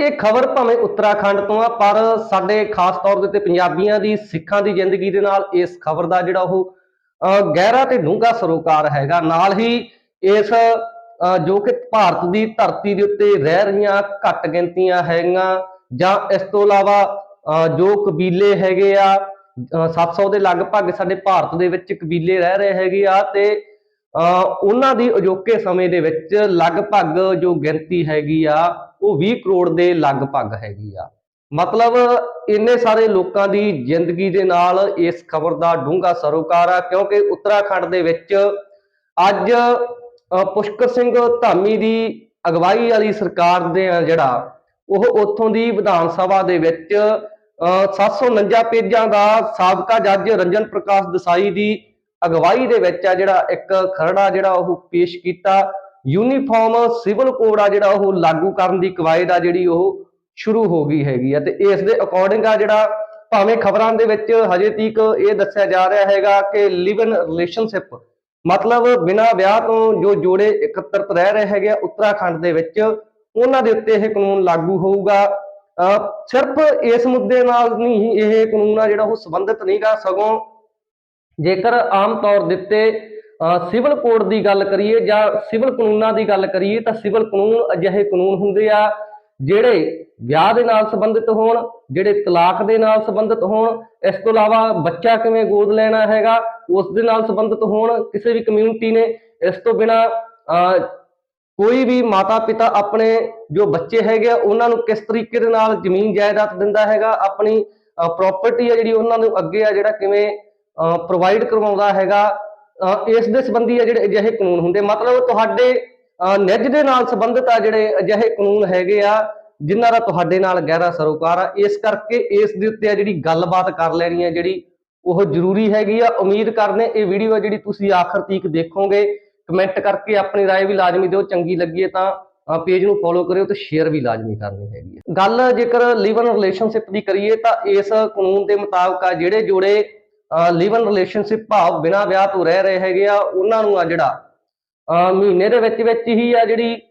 ਇਹ ਖਬਰ ਭਾਵੇਂ ਉੱਤਰਾਖੰਡ ਤੋਂ ਆ ਪਰ ਸਾਡੇ ਖਾਸ ਤੌਰ ਦੇ ਉੱਤੇ ਪੰਜਾਬੀਆਂ ਦੀ ਸਿੱਖਾਂ ਦੀ ਜ਼ਿੰਦਗੀ ਦੇ ਨਾਲ ਇਸ ਖਬਰ ਦਾ ਜਿਹੜਾ ਉਹ ਗਹਿਰਾ ਤੇ ਡੂੰਘਾ ਸਰੋਕਾਰ ਹੈਗਾ। ਨਾਲ ਹੀ ਇਸ ਜੋ ਕਿ ਭਾਰਤ ਦੀ ਧਰਤੀ ਦੇ ਉੱਤੇ ਰਹਿ ਰਹੀਆਂ ਘੱਟ ਗਿਣਤੀਆਂ ਹੈਗੀਆਂ ਜਾਂ ਇਸ ਤੋਂ ਇਲਾਵਾ ਅਹ, ਜੋ ਕਬੀਲੇ ਹੈਗੇ ਆ ਅਹ, 700 ਦੇ ਲਗਭਗ ਸਾਡੇ ਭਾਰਤ ਦੇ ਵਿੱਚ ਕਬੀਲੇ ਰਹਿ ਰਹੇ ਹੈਗੇ ਆ ਤੇ ਅਹ, ਉਹਨਾਂ ਦੀ ਅਜੋਕੇ ਸਮੇਂ ਦੇ ਵਿੱਚ ਲਗਭਗ ਜੋ ਗਿਣਤੀ ਹੈਗੀ ਆ ਉਹ 20 ਕਰੋੜ ਦੇ ਲਗਭਗ ਹੈਗੀ ਆ। ਮਤਲਬ ਇੰਨੇ ਸਾਰੇ ਲੋਕਾਂ ਦੀ ਜ਼ਿੰਦਗੀ ਦੇ ਨਾਲ ਇਸ ਖਬਰ ਦਾ ਡੂੰਘਾ ਸਰੋਕਾਰ ਆ ਕਿਉਂਕਿ ਉੱਤਰਾਖੰਡ ਦੇ ਵਿੱਚ ਅੱਜ ਪੁਸ਼ਕਰ ਸਿੰਘ ਧਾਮੀ ਦੀ ਅਗਵਾਈ ਵਾਲੀ ਸਰਕਾਰ ਦੇ ਆ ਜਿਹੜਾ ਉਹ ਉੱਥੋਂ ਦੀ ਵਿਧਾਨ ਸਭਾ ਦੇ ਵਿੱਚ ਅਹ, 749 ਪੇਜਾਂ ਦਾ ਸਾਬਕਾ ਜੱਜ ਰੰਜਨ ਪ੍ਰਕਾਸ਼ ਦਸਾਈ ਦੀ ਅਗਵਾਈ ਦੇ ਵਿੱਚ ਆ ਜਿਹੜਾ ਇੱਕ ਖਰੜਾ ਜਿਹੜਾ ਉਹ ਪੇਸ਼ ਕੀਤਾ। ਯੂਨੀਫਾਰਮ ਸਿਵਲ ਕੋਡ ਆ ਜਿਹੜਾ ਉਹ ਲਾਗੂ ਕਰਨ ਦੀ ਕਵਾਇਦ ਆ ਜਿਹੜੀ ਉਹ ਸ਼ੁਰੂ ਹੋ ਗਈ ਹੈਗੀ ਆ ਤੇ ਇਸ ਦੇ ਅਕੋਰਡਿੰਗ ਆ ਜਿਹੜਾ ਭਾਵੇਂ ਖਬਰਾਂ ਦੇ ਵਿੱਚ ਹਜੇ ਤੀਕ ਇਹ ਦੱਸਿਆ ਜਾ ਰਿਹਾ ਹੈਗਾ ਕਿ ਲਿਵ ਇਨ ਰਿਲੇਸ਼ਨਸ਼ਿਪ ਮਤਲਬ ਬਿਨਾਂ ਵਿਆਹ ਤੋਂ ਜੋ ਜੋੜੇ ਇਕੱਤਰਤ ਰਹਿ ਰਹੇ ਹੈਗੇ ਆ ਉੱਤਰਾਖੰਡ ਦੇ ਵਿੱਚ, ਉਹਨਾਂ ਦੇ ਉੱਤੇ ਇਹ ਕਾਨੂੰਨ ਲਾਗੂ ਹੋਊਗਾ। ਅਹ ਸਿਰਫ ਇਸ ਮੁੱਦੇ ਨਾਲ ਨਹੀਂ ਇਹ ਕਾਨੂੰਨ ਆ ਜਿਹੜਾ ਉਹ ਸੰਬੰਧਿਤ ਨਹੀਂਗਾ ਸਗੋਂ ਜੇਕਰ ਆਮ ਤੌਰ ਦੇ ਉੱਤੇ ਸਿਵਲ ਕੋਡ ਦੀ ਗੱਲ ਕਰੀਏ ਜਾਂ ਸਿਵਲ ਕਾਨੂੰਨਾਂ ਦੀ ਗੱਲ ਕਰੀਏ ਤਾਂ ਸਿਵਲ ਕਾਨੂੰਨ ਅਜਿਹੇ ਕਾਨੂੰਨ ਹੁੰਦੇ ਆ ਜਿਹੜੇ ਵਿਆਹ ਦੇ ਨਾਲ ਸੰਬੰਧਿਤ ਹੋਣ, ਜਿਹੜੇ ਤਲਾਕ ਦੇ ਨਾਲ ਸੰਬੰਧਿਤ ਹੋਣ, ਇਸ ਤੋਂ ਇਲਾਵਾ ਬੱਚਾ ਕਿਵੇਂ ਗੋਦ ਲੈਣਾ ਹੈਗਾ, ਉਸ ਦੇ ਨਾਲ ਸੰਬੰਧਿਤ ਹੋਣ, ਕਿਸੇ ਵੀ ਕਮਿਊਨਿਟੀ ਨੇ ਇਸ ਤੋਂ ਬਿਨਾ ਕੋਈ ਵੀ ਮਾਤਾ ਪਿਤਾ ਆਪਣੇ ਜੋ ਬੱਚੇ ਹੈਗੇ ਆ, ਉਹਨਾਂ ਨੂੰ ਕਿਸ ਤਰੀਕੇ ਦੇ ਨਾਲ ਜ਼ਮੀਨ ਜਾਇਦਾਦ ਦਿੰਦਾ ਹੈਗਾ, ਆਪਣੀ ਪ੍ਰਾਪਰਟੀ ਆ ਜਿਹੜੀ ਉਹਨਾਂ ਨੂੰ ਅੱਗੇ ਆ ਜਿਹੜਾ ਕਿਵੇਂ ਪ੍ਰੋਵਾਈਡ ਕਰਵਾਉਂਦਾ ਹੈਗਾ ਇਸ ਦੇ ਸੰਬੰਧੀ ਆ ਜਿਹੜੇ ਅਜਿਹੇ ਕਾਨੂੰਨ ਹੁੰਦੇ ਮਤਲਬ ਤੁਹਾਡੇ ਅਹ ਨਿੱਜ ਦੇ ਨਾਲ ਸੰਬੰਧਿਤ ਆ ਜਿਹੜੇ ਅਜਿਹੇ ਕਾਨੂੰਨ ਹੈਗੇ ਆ ਜਿਨ੍ਹਾਂ ਦਾ ਤੁਹਾਡੇ ਨਾਲ ਗਹਿਰਾ ਸਰੋਕਾਰ ਆ ਇਸ ਕਰਕੇ ਇਸ ਦੇ ਉੱਤੇ ਆ ਜਿਹੜੀ ਗੱਲਬਾਤ ਕਰ ਲੈਣੀ ਆ ਜਿਹੜੀ ਉਹ ਜ਼ਰੂਰੀ ਹੈਗੀ ਆ ਉਮੀਦ ਕਰਦੇ ਇਹ ਵੀਡੀਓ ਆ ਜਿਹੜੀ ਤੁਸੀਂ ਆਖਰ ਤੀਕ ਦੇਖੋਗੇ ਕਮੈਂਟ ਕਰਕੇ ਆਪਣੀ رائے ਵੀ ਲਾਜ਼ਮੀ ਦਿਓ ਚੰਗੀ ਲੱਗੀ ਹੈ ਤਾਂ ਪੇਜ ਨੂੰ ਫੋਲੋ ਕਰਿਓ ਤੇ ਸ਼ੇਅਰ ਵੀ ਲਾਜ਼ਮੀ ਕਰਨੀ ਹੈਗੀ ਹੈ ਗੱਲ ਜੇਕਰ ਲਿਵ ਇਨ ਰਿਲੇਸ਼ਨਸ਼ਿਪ ਦੀ ਕਰੀਏ ਤਾਂ ਇਸ ਕਾਨੂੰਨ ਦੇ ਮੁਤਾਬਕ ਆ ਜਿਹੜੇ ਜੋੜੇ ਲਿਵਨ ਇਨ ਰਿਲੇਸ਼ਨਸ਼ਿਪ ਭਾਵ ਬਿਨਾਂ ਵਿਆਹ ਤੋਂ ਰਹਿ ਰਹੇ ਹੈਗੇ ਆ, ਉਹਨਾਂ ਨੂੰ ਆ ਜਿਹੜਾ, ਅਹ ਮਹੀਨੇ ਦੇ ਵਿੱਚ ਵਿੱਚ ਹੀ ਆ ਜਿਹੜੀ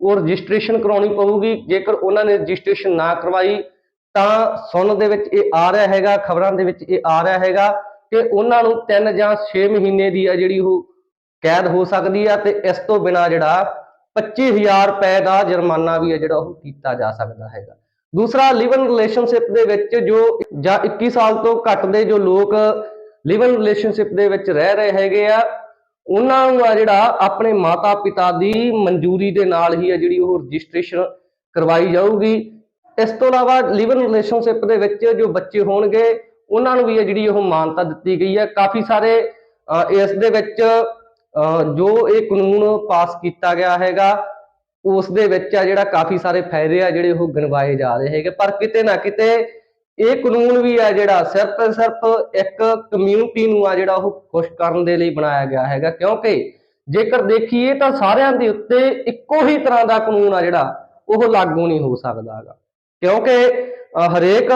ਉਹ ਰਜਿਸਟ੍ਰੇਸ਼ਨ ਕਰਾਉਣੀ ਪਊਗੀ। ਜੇਕਰ ਉਹਨਾਂ ਨੇ ਰਜਿਸਟ੍ਰੇਸ਼ਨ ਨਾ ਕਰਵਾਈ, ਤਾਂ ਸੁਣਨ ਦੇ ਵਿੱਚ ਇਹ ਆ ਰਿਹਾ ਹੈਗਾ, ਖਬਰਾਂ ਦੇ ਵਿੱਚ ਇਹ ਆ ਰਿਹਾ ਹੈਗਾ ਕਿ ਉਹਨਾਂ ਨੂੰ 3 ਜਾਂ 6 ਮਹੀਨੇ ਦੀ ਆ ਜਿਹੜੀ ਉਹ ਕੈਦ ਹੋ ਸਕਦੀ ਆ ਤੇ ਇਸ ਤੋਂ ਬਿਨਾ ਜਿਹੜਾ 25000 ਰੁਪਏ ਦਾ ਜੁਰਮਾਨਾ ਵੀ ਆ ਜਿਹੜਾ ਉਹ ਕੀਤਾ ਜਾ ਸਕਦਾ ਹੈਗਾ। ਦੂਸਰਾ ਲਿਵ ਇਨ ਰਿਲੇਸ਼ਨਸ਼ਿਪ ਦੇ ਵਿੱਚ ਜੋ ਜਾਂ 21 ਸਾਲ ਤੋਂ ਘੱਟ ਦੇ ਜੋ ਲੋਕ ਲਿਵ ਇਨ ਰਿਲੇਸ਼ਨਸ਼ਿਪ ਦੇ ਵਿੱਚ ਰਹਿ ਰਹੇ ਹੈਗੇ ਆ ਉਹਨਾਂ ਨੂੰ ਆ ਜਿਹੜਾ ਆਪਣੇ ਮਾਤਾ ਪਿਤਾ ਦੀ ਮਨਜ਼ੂਰੀ ਦੇ ਨਾਲ ਹੀ ਆ ਜਿਹੜੀ ਉਹ ਰਜਿਸਟ੍ਰੇਸ਼ਨ ਕਰਵਾਈ ਜਾਊਗੀ। ਇਸ ਤੋਂ ਇਲਾਵਾ ਲਿਵ ਇਨ ਰਿਲੇਸ਼ਨਸ਼ਿਪ ਦੇ ਵਿੱਚ ਜੋ ਬੱਚੇ ਹੋਣਗੇ ਉਹਨਾਂ ਨੂੰ ਵੀ ਆ ਜਿਹੜੀ ਉਹ ਮਾਨਤਾ ਦਿੱਤੀ ਗਈ ਹੈ ਕਾਫੀ ਸਾਰੇ ਇਸ ਦੇ ਵਿੱਚ ਅਹ, ਜੋ ਇਹ ਕਾਨੂੰਨ ਪਾਸ ਕੀਤਾ ਗਿਆ ਹੈਗਾ ਉਸ ਦੇ ਵਿੱਚ ਆ ਜਿਹੜਾ ਕਾਫੀ ਸਾਰੇ ਫਾਇਦੇ ਆ ਜਿਹੜੇ ਉਹ ਗਿਣਵਾਏ ਜਾ ਰਹੇ ਹੈਗੇ। ਪਰ ਕਿਤੇ ਨਾ ਕਿਤੇ ਇਹ ਕਾਨੂੰਨ ਵੀ ਆ ਜਿਹੜਾ ਸਿਰਫ ਤੇ ਸਿਰਫ ਇੱਕ ਕਮਿਊਨਿਟੀ ਨੂੰ ਆ ਜਿਹੜਾ ਉਹ ਖੁਸ਼ ਕਰਨ ਦੇ ਲਈ ਬਣਾਇਆ ਗਿਆ ਹੈਗਾ। ਕਿਉਂਕਿ ਜੇਕਰ ਦੇਖੀਏ ਤਾਂ ਸਾਰਿਆਂ ਦੇ ਉੱਤੇ ਇੱਕੋ ਹੀ ਤਰ੍ਹਾਂ ਦਾ ਕਾਨੂੰਨ ਆ ਜਿਹੜਾ ਉਹ ਲਾਗੂ ਨਹੀਂ ਹੋ ਸਕਦਾ ਹੈਗਾ। ਕਿਉਂਕਿ ਹਰੇਕ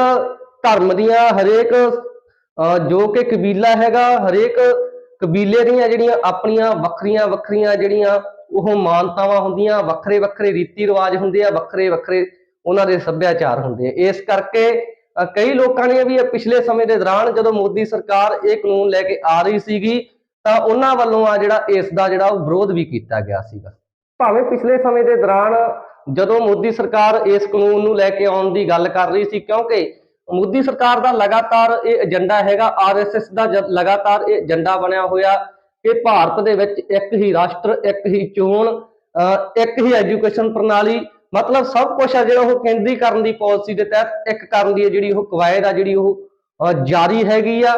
ਧਰਮ ਦੀਆਂ ਹਰੇਕ ਜੋ ਕਿ ਕਬੀਲਾ ਹੈਗਾ, ਹਰੇਕ ਕਬੀਲੇ ਦੀਆਂ ਜਿਹੜੀਆਂ ਆਪਣੀਆਂ ਵੱਖਰੀਆਂ ਵੱਖਰੀਆਂ ਜਿਹੜੀਆਂ ਉਹ ਮਾਨਤਾਵਾਂ ਹੁੰਦੀਆਂ, ਵੱਖਰੇ ਵੱਖਰੇ ਰੀਤੀ ਰਿਵਾਜ ਹੁੰਦੇ ਆ, ਵੱਖਰੇ ਵੱਖਰੇ ਉਹਨਾਂ ਦੇ ਸੱਭਿਆਚਾਰ ਹੁੰਦੇ ਆ। ਇਸ ਕਰਕੇ ਕਈ ਲੋਕਾਂ ਨੇ ਵੀ ਪਿਛਲੇ ਸਮੇਂ ਦੇ ਦੌਰਾਨ ਜਦੋਂ ਮੋਦੀ ਸਰਕਾਰ ਇਹ ਕਾਨੂੰਨ ਲੈ ਕੇ ਆ ਰਹੀ ਸੀਗੀ, ਤਾਂ ਉਹਨਾਂ ਵੱਲੋਂ ਆ ਜਿਹੜਾ ਇਸ ਦਾ ਜਿਹੜਾ ਉਹ ਵਿਰੋਧ ਵੀ ਕੀਤਾ ਗਿਆ ਸੀਗਾ। ਭਾਵੇਂ ਪਿਛਲੇ ਸਮੇਂ ਦੇ ਦੌਰਾਨ ਜਦੋਂ ਮੋਦੀ ਸਰਕਾਰ ਇਸ ਕਾਨੂੰਨ ਨੂੰ ਲੈ ਕੇ ਆਉਣ ਦੀ ਗੱਲ ਕਰ ਰਹੀ ਸੀ, ਕਿਉਂਕਿ ਮੋਦੀ ਸਰਕਾਰ ਦਾ ਲਗਾਤਾਰ ਇਹ ਏਜੰਡਾ ਹੈਗਾ ਆਰਐਸਐਸ ਦਾ ਜ- ਲਗਾਤਾਰ ਇਹ ਏਜੰਡਾ ਬਣਿਆ ਹੋਇਆ। ਕਿ ਭਾਰਤ ਦੇ ਵਿੱਚ ਇੱਕ ਹੀ ਰਾਸ਼ਟਰ ਇੱਕ ਹੀ ਚੋਣ ਅਹ ਇੱਕ ਹੀ ਐਜੂਕੇਸ਼ਨ ਪ੍ਰਣਾਲੀ ਮਤਲਬ ਸਭ ਕੁਝ ਆ ਜਿਹੜਾ ਉਹ ਕੇਂਦਰੀਕਰਨ ਦੀ ਪਾਲਿਸੀ ਦੇ ਤਹਿਤ ਇੱਕ ਕਰਨ ਦੀ ਜਿਹੜੀ ਉਹ ਕਵਾਇਦ ਆ ਜਿਹੜੀ ਉਹ ਜਾਰੀ ਹੈਗੀ ਆ।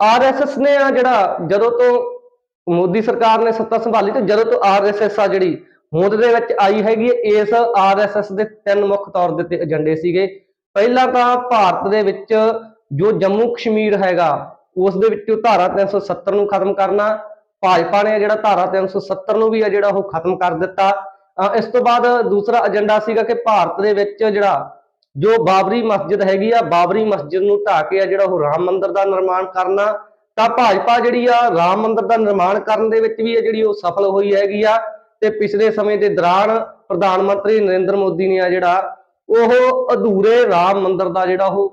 ਆਰਐਸਐਸ ਨੇ ਆ ਜਿਹੜਾ ਜਦੋਂ ਤੋਂ ਮੋਦੀ ਸਰਕਾਰ ਨੇ ਸੱਤਾ ਸੰਭਾਲੀ ਤੇ ਜਦੋਂ ਤੋਂ ਆਰਐਸਐਸ ਆ ਜਿਹੜੀ ਹੋਂਦ ਦੇ ਵਿੱਚ ਆਈ ਹੈਗੀ ਹੈ, ਇਸ ਆਰਐਸਐਸ ਦੇ ਤਿੰਨ ਮੁੱਖ ਤੌਰ ਦੇ ਤੇ ਏਜੰਡੇ ਸੀਗੇ। ਪਹਿਲਾ ਤਾਂ ਭਾਰਤ ਦੇ ਵਿੱਚ ਜੋ ਜੰਮੂ ਕਸ਼ਮੀਰ ਹੈਗਾ ਉਸ ਦੇ ਵਿੱਚੋਂ ਧਾਰਾ 370 ਨੂੰ ਖਤਮ ਕਰਨਾ, ਭਾਜਪਾ ਨੇ ਜਿਹੜਾ ਧਾਰਾ 370 ਨੂੰ ਵੀ ਆ ਜਿਹੜਾ ਉਹ ਖਤਮ ਕਰ ਦਿੱਤਾ। ਇਸ ਤੋਂ ਬਾਅਦ ਦੂਸਰਾ ਏਜੰਡਾ ਸੀਗਾ ਕਿ ਭਾਰਤ ਦੇ ਵਿੱਚ ਜਿਹੜਾ ਜੋ ਬਾਬਰੀ ਮਸਜਿਦ ਹੈਗੀ ਆ, ਬਾਬਰੀ ਮਸਜਿਦ ਨੂੰ ਢਾਹ ਕੇ ਆ ਜਿਹੜਾ ਉਹ ਰਾਮ ਮੰਦਿਰ ਦਾ ਨਿਰਮਾਣ ਕਰਨਾ, ਤਾਂ ਭਾਜਪਾ ਜਿਹੜੀ ਆ ਰਾਮ ਮੰਦਿਰ ਦਾ ਨਿਰਮਾਣ ਕਰਨ ਦੇ ਵਿੱਚ ਵੀ ਆ ਜਿਹੜੀ ਉਹ ਸਫਲ ਹੋਈ ਹੈਗੀ ਆ। ਤੇ ਪਿਛਲੇ ਸਮੇਂ ਦੇ ਦੌਰਾਨ ਪ੍ਰਧਾਨ ਮੰਤਰੀ ਨਰਿੰਦਰ ਮੋਦੀ ਨੇ ਆ ਜਿਹੜਾ ਉਹ ਅਧੂਰੇ ਰਾਮ ਮੰਦਿਰ ਦਾ ਜਿਹੜਾ ਉਹ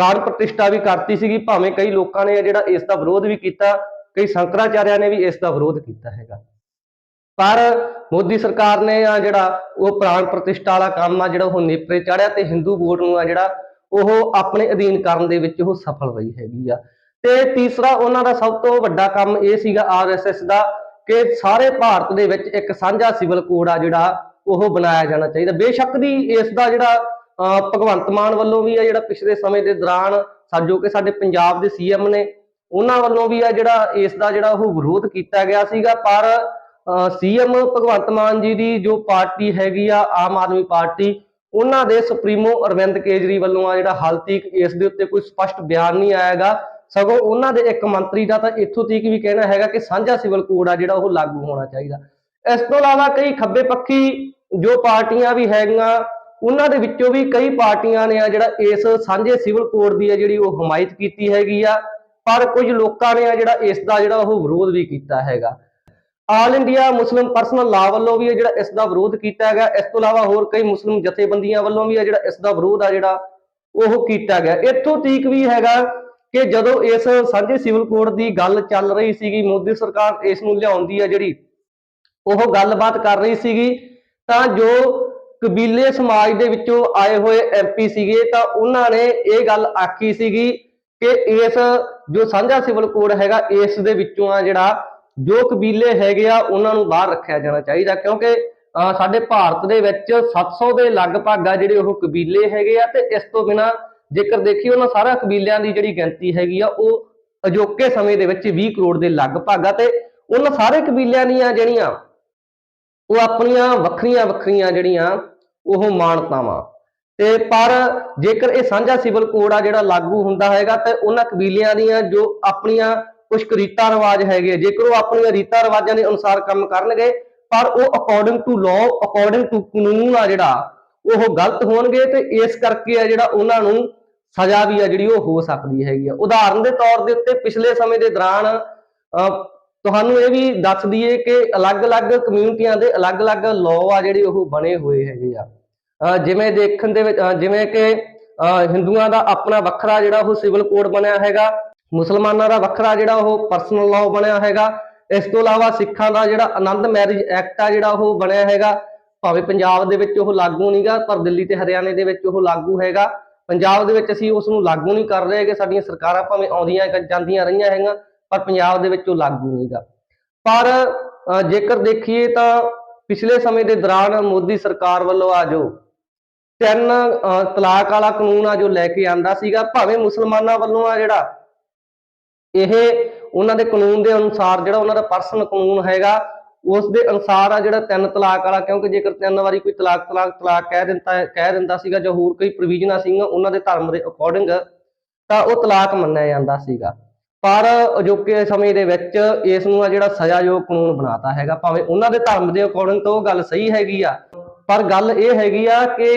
ਪ੍ਰਾਣ ਪ੍ਰਤਿਸ਼ਠਾ ਵੀ ਕਰਤੀ ਸੀਗੀ, ਭਾਵੇਂ ਕਈ ਲੋਕਾਂ ਨੇ ਜਿਹੜਾ ਇਸ ਦਾ ਵਿਰੋਧ ਵੀ ਕੀਤਾ, ਕਈ ਸ਼ੰਕਰਾਚਾਰਿਆ ਨੇ ਵੀ ਇਸ ਦਾ ਵਿਰੋਧ ਕੀਤਾ ਹੈਗਾ। ਪਰ ਮੋਦੀ ਸਰਕਾਰ ਨੇ ਆ ਜਿਹੜਾ ਉਹ ਪ੍ਰਾਣ ਪ੍ਰਤਿਸ਼ਠਾ ਵਾਲਾ ਕੰਮ ਆ, ਜਿਹੜਾ ਉਹ ਨੇਪਰੇ ਚਾੜਿਆ ਤੇ ਹਿੰਦੂ ਵੋਟ ਨੂੰ ਆ ਜਿਹੜਾ ਉਹ ਆਪਣੇ ਅਧੀਨ ਕਰਨ ਦੇ ਵਿੱਚ ਉਹ ਸਫਲ ਰਹੀ ਹੈਗੀ ਆ। ਤੇ ਤੀਸਰਾ ਉਹਨਾਂ ਦਾ ਸਭ ਤੋਂ ਵੱਡਾ ਕੰਮ ਇਹ ਸੀਗਾ ਆਰਐਸਐਸ ਦਾ ਕਿ ਸਾਰੇ ਭਾਰਤ ਦੇ ਵਿੱਚ ਇੱਕ ਸਾਂਝਾ ਸਿਵਲ ਕੋਡ ਆ ਜਿਹੜਾ ਉਹ ਬਣਾਇਆ ਜਾਣਾ ਚਾਹੀਦਾ। ਬੇਸ਼ੱਕ ਦੀ ਇਸ ਦਾ ਜਿਹੜਾ ਭਗਵੰਤ ਮਾਨ ਵੱਲੋਂ ਵੀ ਆ ਜਿਹੜਾ ਪਿਛਲੇ ਸਮੇਂ ਦੇ ਦੌਰਾਨ ਸਾਜੋ ਕਿ ਸਾਡੇ ਪੰਜਾਬ ਦੇ ਸੀਐਮ ਨੇ, ਉਹਨਾਂ ਵੱਲੋਂ ਵੀ ਆ ਜਿਹੜਾ ਇਸ ਦਾ ਜਿਹੜਾ ਉਹ ਵਿਰੋਧ ਕੀਤਾ ਗਿਆ ਸੀਗਾ। ਪਰ ਸੀਐਮ ਭਗਵੰਤ ਮਾਨ ਜੀ ਦੀ ਜੋ ਪਾਰਟੀ ਹੈਗੀ ਆ, ਆਮ ਆਦਮੀ ਪਾਰਟੀ, ਉਹਨਾਂ ਦੇ ਸੁਪਰੀਮੋ ਅਰਵਿੰਦ ਕੇਜਰੀ ਵੱਲੋਂ ਆ ਜਿਹੜਾ ਹਾਲ ਤੱਕ ਇਸ ਦੇ ਉੱਤੇ ਕੋਈ ਸਪਸ਼ਟ ਬਿਆਨ ਨਹੀਂ ਆਇਆਗਾ। ਸਗੋਂ ਉਹਨਾਂ ਦੇ ਇੱਕ ਮੰਤਰੀ ਦਾ ਤਾਂ ਇੱਥੋਂ ਤੱਕ ਵੀ ਕਹਿਣਾ ਹੈਗਾ ਕਿ ਸਾਂਝਾ ਸਿਵਲ ਕੋਡ ਆ ਜਿਹੜਾ ਉਹ ਲਾਗੂ ਹੋਣਾ ਚਾਹੀਦਾ। ਇਸ ਤੋਂ ਇਲਾਵਾ ਕਈ ਖੱਬੇ ਪੱਖੀ ਜੋ ਪਾਰਟੀਆਂ ਵੀ ਹੈਗੀਆਂ ਉਹਨਾਂ ਦੇ ਵਿੱਚੋਂ ਵੀ ਕਈ ਪਾਰਟੀਆਂ ਨੇ ਆ ਜਿਹੜਾ ਇਸ ਸਾਂਝੇ ਸਿਵਲ ਕੋਡ ਦੀ ਆ ਜਿਹੜੀ ਉਹ ਹਮਾਇਤ ਕੀਤੀ ਹੈਗੀ ਆ, ਪਰ ਕੁਝ ਲੋਕਾਂ ਨੇ ਆ ਜਿਹੜਾ ਇਸ ਦਾ ਜਿਹੜਾ ਉਹ ਵਿਰੋਧ ਵੀ ਕੀਤਾ ਹੈਗਾ। ਆਲ ਇੰਡੀਆ ਮੁਸਲਿਮ ਪਰਸਨਲ ਲਾ ਵੱਲੋਂ ਵੀ ਜਿਹੜਾ ਇਸ ਦਾ ਵਿਰੋਧ ਕੀਤਾ ਹੈਗਾ, ਇਸ ਤੋਂ ਇਲਾਵਾ ਹੋਰ ਕਈ ਮੁਸਲਿਮ ਜਥੇਬੰਦੀਆਂ ਵੱਲੋਂ ਵੀ ਇਹ ਜਿਹੜਾ ਇਸ ਦਾ ਵਿਰੋਧ ਆ ਜਿਹੜਾ ਉਹ ਕੀਤਾ ਗਿਆ। ਇੱਥੋਂ ਤੀਕ ਵੀ ਹੈਗਾ ਕਿ ਜਦੋਂ ਇਸ ਸਾਂਝੇ ਸਿਵਲ ਕੋਡ ਦੀ ਗੱਲ ਚੱਲ ਰਹੀ ਸੀਗੀ, ਮੋਦੀ ਸਰਕਾਰ ਇਸ ਨੂੰ ਲਿਆਉਂਦੀ ਆ ਜਿਹੜੀ ਉਹ ਗੱਲਬਾਤ ਕਰ ਰਹੀ ਸੀਗੀ, ਤਾਂ ਜੋ ਕਬੀਲੇ ਸਮਾਜ ਦੇ ਵਿੱਚੋਂ ਆਏ ਹੋਏ ਐਮਪੀ ਸੀਗੇ ਤਾਂ ਉਹਨਾਂ ਨੇ ਇਹ ਗੱਲ ਆਖੀ ਸੀਗੀ ਕਿ ਇਸ ਜੋ ਸਾਂਝਾ ਸਿਵਲ ਕੋਡ ਹੈਗਾ ਇਸ ਦੇ ਵਿੱਚੋਂ ਆ ਜਿਹੜਾ ਜੋ ਕਬੀਲੇ ਹੈਗੇ ਆ ਉਹਨਾਂ ਨੂੰ ਬਾਹਰ ਰੱਖਿਆ ਜਾਣਾ ਚਾਹੀਦਾ ਕਿਉਂਕਿ ਅਹ, ਸਾਡੇ ਭਾਰਤ ਦੇ ਵਿੱਚ 700 ਦੇ ਲਗਭਗ ਆ ਜਿਹੜੇ ਉਹ ਕਬੀਲੇ ਹੈਗੇ ਆ ਤੇ ਇਸ ਤੋਂ ਬਿਨਾ ਜੇਕਰ ਦੇਖੀਏ ਉਹਨਾਂ ਸਾਰਾ ਕਬੀਲਿਆਂ ਦੀ ਜਿਹੜੀ ਗਿਣਤੀ ਹੈਗੀ ਆ ਉਹ ਅਜੋਕੇ ਸਮੇਂ ਦੇ ਵਿੱਚ 20 ਕਰੋੜ ਦੇ ਲਗਭਗ ਆ ਤੇ ਉਹਨਾਂ ਸਾਰੇ ਕਬੀਲਿਆਂ ਦੀਆਂ ਜਿਹੜੀਆਂ ਉਹ ਆਪਣੀਆਂ ਵੱਖਰੀਆਂ ਵੱਖਰੀਆਂ ਜਿਹੜੀਆਂ ਉਹ ਮਾਨਤਾਵਾਂ। ਤੇ ਪਰ ਜੇਕਰ ਇਹ ਸਾਂਝਾ ਸਿਵਲ ਕੋਡ ਆ ਜਿਹੜਾ ਲਾਗੂ ਹੁੰਦਾ ਹੈਗਾ ਤੇ ਉਹਨਾਂ ਕਬੀਲਿਆਂ ਦੀਆਂ ਜੋ ਆਪਣੀਆਂ ਕੁਝ ਰੀਤਾਂ ਰਿਵਾਜ ਹੈਗੇ ਜੇਕਰ ਉਹ ਆਪਣੀਆਂ ਰੀਤਾਂ ਰਿਵਾਜਾਂ ਦੇ ਅਨੁਸਾਰ ਕੰਮ ਕਰਨਗੇ ਪਰ ਉਹ according to law according to ਕਾਨੂੰਨ ਆ ਜਿਹੜਾ ਉਹ ਗਲਤ ਹੋਣਗੇ ਤੇ ਇਸ ਕਰਕੇ ਆ ਜਿਹੜਾ ਉਹਨਾਂ ਨੂੰ ਸਜ਼ਾ ਵੀ ਆ ਜਿਹੜੀ ਉਹ ਹੋ ਸਕਦੀ ਹੈਗੀ ਆ। ਉਦਾਹਰਨ ਦੇ ਤੌਰ ਦੇ ਉੱਤੇ ਪਿਛਲੇ ਸਮੇਂ ਦੇ ਦੌਰਾਨ ਅਹ, ਤੁਹਾਨੂੰ ਇਹ ਵੀ ਦੱਸ ਦਈਏ ਕਿ ਅਲੱਗ-ਅਲੱਗ ਕਮਿਊਨਿਟੀਆਂ ਦੇ ਅਲੱਗ-ਅਲੱਗ ਲਾਅ ਆ ਜਿਹੜੇ ਉਹ ਬਣੇ ਹੋਏ ਹੈਗੇ ਆ। ਜਿਵੇਂ ਦੇਖਣ ਦੇ ਵਿੱਚ ਜਿਵੇਂ ਕਿ ਹਿੰਦੂਆਂ ਦਾ ਆਪਣਾ ਵੱਖਰਾ ਜਿਹੜਾ ਉਹ ਸਿਵਲ ਕੋਡ ਬਣਿਆ ਹੈਗਾ, ਮੁਸਲਮਾਨਾਂ ਦਾ ਵੱਖਰਾ ਜਿਹੜਾ ਉਹ ਪਰਸਨਲ ਲਾਅ ਬਣਿਆ ਹੈਗਾ, ਇਸ ਤੋਂ ਇਲਾਵਾ ਸਿੱਖਾਂ ਦਾ ਜਿਹੜਾ ਆਨੰਦ ਮੈਰਿਜ ਐਕਟ ਆ ਜਿਹੜਾ ਉਹ ਬਣਿਆ ਹੈਗਾ, ਭਾਵੇਂ ਪੰਜਾਬ ਦੇ ਵਿੱਚ ਉਹ ਲਾਗੂ ਨਹੀਂਗਾ ਪਰ ਦਿੱਲੀ ਤੇ ਹਰਿਆਣੇ ਦੇ ਵਿੱਚ ਉਹ ਲਾਗੂ ਹੈਗਾ। ਪੰਜਾਬ ਦੇ ਵਿੱਚ ਅਸੀਂ ਉਸ ਨੂੰ ਲਾਗੂ ਨਹੀਂ ਕਰ ਰਹੇ ਕਿ ਸਾਡੀਆਂ ਸਰਕਾਰਾਂ ਭਾਵੇਂ ਆਉਂਦੀਆਂ ਜਾਂਦੀਆਂ ਰਹੀਆਂ ਹੈਗੀਆਂ ਪਰ ਪੰਜਾਬ ਦੇ ਵਿੱਚ ਉਹ ਲਾਗੂ ਨਹੀਂਗਾ ਪਰ ਜੇਕਰ ਦੇਖੀਏ ਤਾਂ ਪਿਛਲੇ ਸਮੇਂ ਦੇ ਦੌਰਾਨ ਮੋਦੀ ਸਰਕਾਰ ਵੱਲੋਂ ਆ ਜੋ ਤਿੰਨ ਤਲਾਕ ਵਾਲਾ ਕਾਨੂੰਨ ਆ ਜੋ ਲੈ ਕੇ ਆਂਦਾ ਸੀਗਾ, ਭਾਵੇਂ ਮੁਸਲਮਾਨਾਂ ਵੱਲੋਂ ਆ ਜਿਹੜਾ, ਇਹ ਉਹਨਾਂ ਦੇ ਕਾਨੂੰਨ ਦੇ ਅਨੁਸਾਰ ਜਿਹੜਾ ਉਹਨਾਂ ਦਾ ਪਰਸਨਲ ਕਾਨੂੰਨ ਹੈਗਾ, ਉਸ ਦੇ ਅਨੁਸਾਰ ਆ ਜਿਹੜਾ ਤਿੰਨ ਤਲਾਕ ਵਾਲਾ, ਕਿਉਂਕਿ ਜੇਕਰ ਤਿੰਨ ਵਾਰੀ ਕੋਈ ਤਲਾਕ ਤਲਾਕ ਤਲਾਕ ਕਹਿ ਦਿੰਦਾ ਕਹਿ ਦਿੰਦਾ ਸੀਗਾ ਜਾਂ ਹੋਰ ਕੋਈ ਪ੍ਰੋਵੀਜ਼ਨਾਂ ਸੀਗੀਆਂ, ਉਹਨਾਂ ਦੇ ਧਰਮ ਦੇ ਅਕੋਰਡਿੰਗ ਤਾਂ ਉਹ ਤਲਾਕ ਮੰਨਿਆ ਜਾਂਦਾ ਸੀਗਾ। ਪਰ ਅਜੋਕੇ ਸਮੇਂ ਦੇ ਵਿੱਚ ਇਸ ਨੂੰ ਆ ਜਿਹੜਾ ਸਜ਼ਾਯੋਗ ਕਾਨੂੰਨ ਬਣਾਤਾ ਹੈਗਾ ਭਾਵੇਂ ਉਹਨਾਂ ਦੇ ਧਰਮ ਦੇ ਅਕੋਰਡਿੰਗ ਤਾਂ ਉਹ ਗੱਲ ਸਹੀ ਹੈਗੀ ਆ ਪਰ ਗੱਲ ਇਹ ਹੈਗੀ ਆ ਕਿ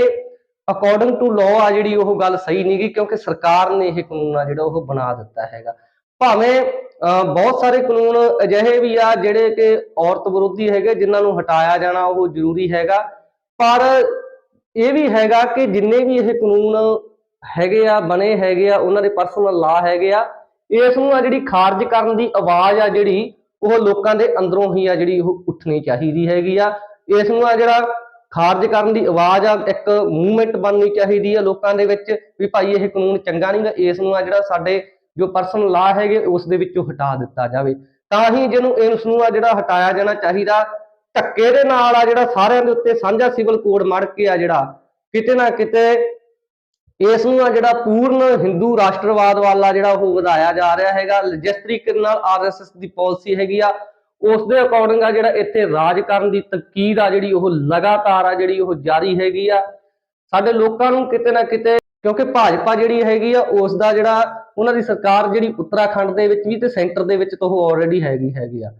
ਅਕੋਰਡਿੰਗ ਟੂ ਲਾਅ ਆ ਜਿਹੜੀ ਉਹ ਗੱਲ ਸਹੀ ਨਹੀਂਗੀ ਕਿਉਂਕਿ ਸਰਕਾਰ ਨੇ ਇਹ ਕਾਨੂੰਨ ਆ ਜਿਹੜਾ ਉਹ ਬਣਾ ਦਿੱਤਾ ਹੈਗਾ। ਭਾਵੇਂ ਅਹ, ਬਹੁਤ ਸਾਰੇ ਕਾਨੂੰਨ ਅਜਿਹੇ ਵੀ ਆ ਜਿਹੜੇ ਕਿ ਔਰਤ ਵਿਰੋਧੀ ਹੈਗੇ ਜਿਨ੍ਹਾਂ ਨੂੰ ਹਟਾਇਆ ਜਾਣਾ ਉਹ ਜ਼ਰੂਰੀ ਹੈਗਾ ਪਰ ਇਹ ਵੀ ਹੈਗਾ ਕਿ ਜਿੰਨੇ ਵੀ ਇਹ ਕਾਨੂੰਨ ਹੈਗੇ ਆ ਬਣੇ ਹੈਗੇ ਆ ਉਹਨਾਂ ਦੇ ਪਰਸਨਲ ਲਾ ਹੈਗੇ ਆ ਇਸ ਨੂੰ ਆ ਜਿਹੜੀ ਖਾਰਜ ਕਰਨ ਦੀ ਆਵਾਜ਼ ਆ ਜਿਹੜੀ, ਉਹ ਲੋਕਾਂ ਦੇ ਅੰਦਰੋਂ ਹੀ ਆ ਜਿਹੜੀ ਉਹ ਉੱਠਣੀ ਚਾਹੀਦੀ ਹੈਗੀ ਆ। ਇਸ ਨੂੰ ਆ ਜਿਹੜਾ ਖਾਰਜ ਕਰਨ ਦੀ ਆਵਾਜ਼ ਆ, ਇੱਕ ਮੂਵਮੈਂਟ ਬਣਨੀ ਚਾਹੀਦੀ ਆ ਲੋਕਾਂ ਦੇ ਵਿੱਚ ਵੀ ਭਾਈ ਇਹ ਕਾਨੂੰਨ ਚੰਗਾ ਨਹੀਂਗਾ ਇਸ ਨੂੰ ਆ ਜਿਹੜਾ ਸਾਡੇ ਜੋ ਪਰਸਨਲ ਲਾ ਹੈਗੇ, ਉਸ ਦੇ ਵਿੱਚੋਂ ਹਟਾ ਦਿੱਤਾ ਜਾਵੇ। ਤਾਂ ਹੀ ਜਿਹਨੂੰ ਇਸ ਨੂੰ ਆ ਜਿਹੜਾ ਹਟਾਇਆ ਜਾਣਾ ਚਾਹੀਦਾ, ਧੱਕੇ ਦੇ ਨਾਲ ਆ ਜਿਹੜਾ ਸਾਰਿਆਂ ਦੇ ਉੱਤੇ ਸਾਂਝਾ ਸਿਵਲ ਕੋਡ ਮੜ ਕੇ ਆ ਜਿਹੜਾ, ਕਿਤੇ ਨਾ ਕਿਤੇ ਇਸ ਨੂੰ ਆ ਜਿਹੜਾ ਪੂਰਨ ਹਿੰਦੂ ਰਾਸ਼ਟਰਵਾਦ ਵਾਲਾ ਜਿਹੜਾ ਉਹ ਵਧਾਇਆ ਜਾ ਰਿਹਾ ਹੈਗਾ, ਜਿਸ ਤਰੀਕੇ ਨਾਲ ਆਰਐਸਐਸ ਦੀ ਪਾਲਿਸੀ ਹੈਗੀ ਆ ਉਸ ਦੇ ਅਕੋਰਡਿੰਗ ਆ ਜਿਹੜਾ ਇੱਥੇ ਰਾਜ ਕਰਨ ਦੀ ਤਕੀਦ ਆ ਜਿਹੜੀ ਉਹ ਲਗਾਤਾਰ ਆ ਜਿਹੜੀ ਉਹ ਜਾਰੀ ਹੈਗੀ ਆ। ਸਾਡੇ ਲੋਕਾਂ ਨੂੰ ਕਿਤੇ ਨਾ ਕਿਤੇ, ਕਿਉਂਕਿ ਭਾਜਪਾ ਜਿਹੜੀ ਹੈਗੀ ਆ ਉਸ ਦਾ ਜਿਹੜਾ ਉਹਨਾਂ ਦੀ ਸਰਕਾਰ ਜਿਹੜੀ ਉੱਤਰਾਖੰਡ ਦੇ ਵਿੱਚ ਵੀ ਤੇ ਸੈਂਟਰ ਦੇ ਵਿੱਚ ਤਾਂ ਉਹ ਆਲਰੇਡੀ ਹੈਗੀ ਹੈਗੀ ਆ।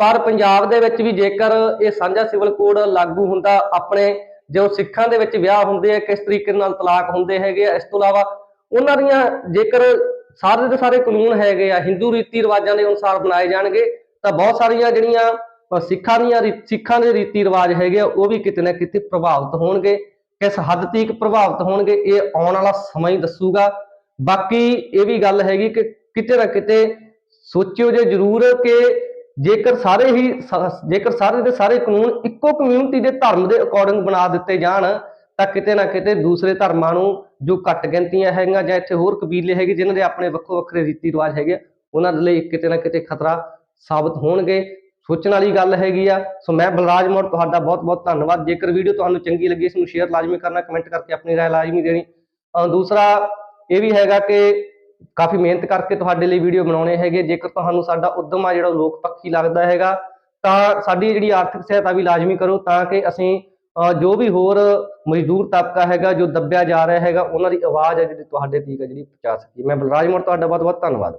ਪਰ ਪੰਜਾਬ ਦੇ ਵਿੱਚ ਵੀ ਜੇਕਰ ਇਹ ਸਾਂਝਾ ਸਿਵਲ ਕੋਡ ਲਾਗੂ ਹੁੰਦਾ, ਆਪਣੇ ਜੋ ਸਿੱਖਾਂ ਦੇ ਵਿੱਚ ਵਿਆਹ ਹੁੰਦੇ ਆ, ਕਿਸ ਤਰੀਕੇ ਨਾਲ ਤਲਾਕ ਹੁੰਦੇ ਹੈਗੇ ਆ, ਇਸ ਤੋਂ ਇਲਾਵਾ ਉਹਨਾਂ ਦੀਆਂ ਜੇਕਰ ਸਾਰੇ ਦੇ ਸਾਰੇ ਕਾਨੂੰਨ ਹੈਗੇ ਆ, ਹਿੰਦੂ ਰੀਤੀ ਰਿਵਾਜਾਂ ਦੇ ਅਨੁਸਾਰ ਬਣਾਏ ਜਾਣਗੇ, ਤਾਂ ਬਹੁਤ ਸਾਰੀਆਂ ਜਿਹੜੀਆਂ ਸਿੱਖਾਂ ਦੀਆਂ ਰੀ- ਸਿੱਖਾਂ ਦੇ ਰੀਤੀ ਰਿਵਾਜ ਹੈਗੇ ਆ, ਉਹ ਵੀ ਕਿਤੇ ਨਾ ਕਿਤੇ ਪ੍ਰਭਾਵਿਤ ਹੋਣਗੇ, ਕਿਸ ਹੱਦ ਤੱਕ ਪ੍ਰਭਾਵਿਤ ਹੋਣਗੇ, ਇਹ ਆਉਣ ਵਾਲਾ ਸਮਾਂ ਹੀ ਦੱਸੂਗਾ। ਬਾਕੀ ਇਹ ਵੀ ਗੱਲ ਹੈਗੀ ਕਿ ਕਿਤੇ ਨਾ ਕਿਤੇ ਸੋਚਿਓ ਜੇ ਜ਼ਰੂਰ ਕਿ ਜੇਕਰ ਸਾਰੇ ਹੀ ਜੇਕਰ ਸਾਰੇ ਦੇ ਸਾਰੇ ਕਾਨੂੰਨ ਇੱਕੋ ਕਮਿਊਨਿਟੀ ਦੇ ਧਰਮ ਦੇ ਅਕੋਰਡਿੰਗ ਬਣਾ ਦਿੱਤੇ ਜਾਣ ਤਾਂ ਕਿਤੇ ਨਾ ਕਿਤੇ ਦੂਸਰੇ ਧਰਮਾਂ ਨੂੰ ਜੋ ਘੱਟ ਗਿਣਤੀਆਂ ਹੈਗੀਆਂ ਜਾਂ ਇੱਥੇ ਹੋਰ ਕਬੀਲੇ ਹੈਗੇ ਜਿਨ੍ਹਾਂ ਦੇ ਆਪਣੇ ਵੱਖੋ ਵੱਖਰੇ ਰੀਤੀ ਰਿਵਾਜ ਹੈਗੇ ਆ, ਉਹਨਾਂ ਦੇ ਲਈ ਕਿਤੇ ਨਾ ਕਿਤੇ ਖਤਰਾ ਸਾਬਤ ਹੋਣਗੇ। ਸੋਚਣ ਵਾਲੀ ਗੱਲ ਹੈਗੀ ਆ। ਸੋ ਮੈਂ ਬਲਰਾਜ ਮੋੜ ਤੁਹਾਡਾ ਬਹੁਤ ਬਹੁਤ ਧੰਨਵਾਦ। ਜੇਕਰ ਵੀਡੀਓ ਤੁਹਾਨੂੰ ਚੰਗੀ ਲੱਗੀ ਇਸ ਨੂੰ ਸ਼ੇਅਰ ਲਾਜ਼ਮੀ ਕਰਨਾ ਕਮੈਂਟ ਕਰਕੇ ਆਪਣੀ ਰਾਏ ਲਾਜ਼ਮੀ ਦੇਣੀ। ਦੂਸਰਾ ਇਹ ਵੀ ਹੈਗਾ ਕਿ ਕਾਫੀ ਮਿਹਨਤ ਕਰਕੇ ਤੁਹਾਡੇ ਲਈ ਵੀਡੀਓ ਬਣਾਉਣੇ ਹੈਗੇ। ਜੇਕਰ ਤੁਹਾਨੂੰ ਸਾਡਾ ਉਦਮ ਆ ਜਿਹੜਾ ਉਹ ਲੋਕ ਪੱਖੀ ਲੱਗਦਾ ਹੈਗਾ, ਤਾਂ ਸਾਡੀ ਜਿਹੜੀ ਆਰਥਿਕ ਸਹਾਇਤਾ ਵੀ ਲਾਜ਼ਮੀ ਕਰੋ, ਤਾਂ ਕਿ ਅਸੀਂ ਜੋ ਵੀ ਹੋਰ ਮਜ਼ਦੂਰ ਤਬਕਾ ਹੈਗਾ, ਜੋ ਦੱਬਿਆ ਜਾ ਰਿਹਾ ਹੈਗਾ, ਉਹਨਾਂ ਦੀ ਆਵਾਜ਼ ਹੈ ਜਿਹੜੀ ਤੁਹਾਡੇ ਤੀਕ ਹੈ ਜਿਹੜੀ ਪਹੁੰਚਾ ਸਕੀਏ। ਮੈਂ ਬਲਰਾਜ ਮੋੜ, ਤੁਹਾਡਾ ਬਹੁਤ ਬਹੁਤ ਧੰਨਵਾਦ।